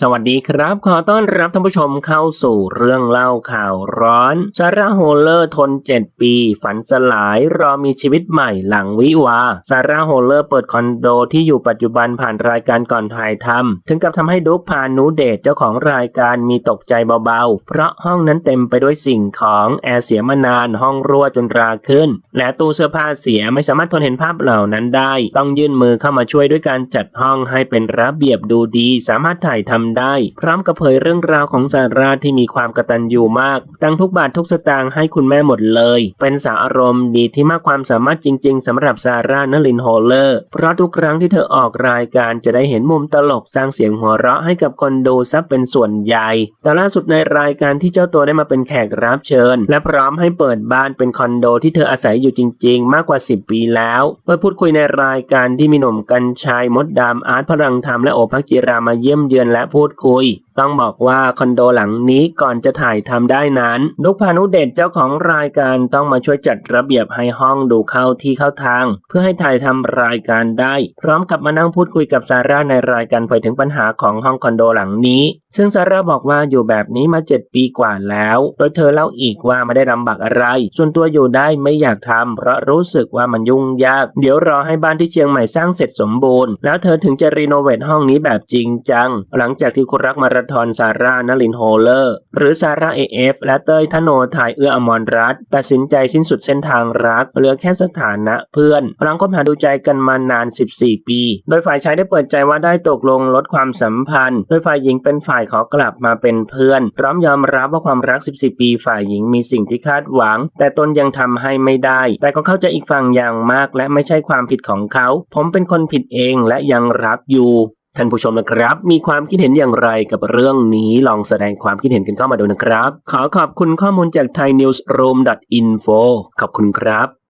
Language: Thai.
สวัสดีครับ ขอต้อนรับท่านผู้ชมเข้าสู่เรื่องเล่าข่าวร้อนซาร่าโฮเลอร์ทน 7 ปี ฝันสลายรอมีชีวิตใหม่หลังวิวาซาร่าโฮเลอร์เปิดคอนโดที่อยู่ปัจจุบันผ่านรายการก่อนถ่ายทำถึงกับทำให้ดุ๊กพานูเดทเจ้าของรายการมีตกใจเบาๆ เพราะห้องนั้นเต็มไปด้วยสิ่งของแอร์เสียมานานห้องรั่วจนราขึ้น และตู้เสื้อผ้าเสียไม่สามารถทนเห็นภาพเหล่านั้นได้ ต้องยื่นมือเข้ามาช่วยด้วยการจัดห้องให้เป็นระเบียบดูดี สามารถถ่ายทำได้ พร้อมกับเผยเรื่องราวของซาร่าที่มีความกระตัญญูมาก ตั้งทุกบาททุกสตางค์ให้คุณแม่หมดเลย เป็นสาวอารมณ์ดีที่มากความสามารถจริง ๆสำหรับซาร่านลินโฮเลอร์ เพราะทุกครั้งที่เธอออกรายการจะได้เห็นมุมตลกสร้างเสียงหัวเราะให้กับคนดูซับเป็นส่วนใหญ่ แต่ล่าสุดในรายการที่เจ้าตัวได้มาเป็นแขกรับเชิญ และพร้อมให้เปิดบ้านเป็นคอนโดที่เธออาศัยอยู่จริง ๆ มากกว่า 10 ปีแล้วเมื่อพูดคุยในรายการที่มีหนุ่มกัญชัยมดดำอาร์ตพลังธรรมและโอภักจิรามาเยี่ยมเยือนและพูดคุยต้องบอกว่าคอนโดหลังนี้ก่อนจะถ่ายทำได้นั้นดุกพานุเดชเจ้าของรายการต้องมาช่วยจัดระเบียบให้ห้องดูเข้าที่เข้าทาง เพื่อให้ถ่ายทำรายการได้ พร้อมกับมานั่งพูดคุยกับซาร่าในรายการเผยถึงปัญหาของห้องคอนโดหลังนี้ ซึ่งซาร่าบอกว่าอยู่แบบนี้มา 7 ปีกว่าแล้ว โดยเธอเล่าอีกว่าไม่ได้ลำบากอะไร ส่วนตัวอยู่ได้ไม่อยากทำเพราะรู้สึกว่ามันยุ่งยาก เดี๋ยวรอให้บ้านที่เชียงใหม่สร้างเสร็จสมบูรณ์ แล้วเธอถึงจะรีโนเวทห้องนี้แบบจริงจัง หลังจากที่คุณรักมาราธอนซาร่านลินโฮเลอร์ หรือซาร่าเอฟและเต้ยธโนไทยเอื้ออมรรัตตัดสินใจสิ้นสุดเส้นทางรักเหลือแค่สถานะเพื่อน หลังคบหาดูใจกันมานาน 14 ปี โดยฝ่ายชายได้เปิดใจว่าได้ตกลงลดความสัมพันธ์ โดยฝ่ายหญิงเป็นฝ่ายขอกลับมาเป็นเพื่อน พร้อมยอมรับว่าความรัก 14 ปี ฝ่ายหญิงมีสิ่งที่คาดหวัง แต่ตนยังทำให้ไม่ได้ แต่ก็เข้าใจอีกฝั่งอย่างมาก และไม่ใช่ความผิดของเขา ผมเป็นคนผิดเองและยังรักอยู่ ท่านผู้ชมนะครับ มีความคิดเห็นอย่างไรกับเรื่องนี้ลองแสดงความคิดเห็นกันเข้ามาดูนะครับ ขอขอบคุณข้อมูลจาก thainewsroom.info ขอบคุณครับ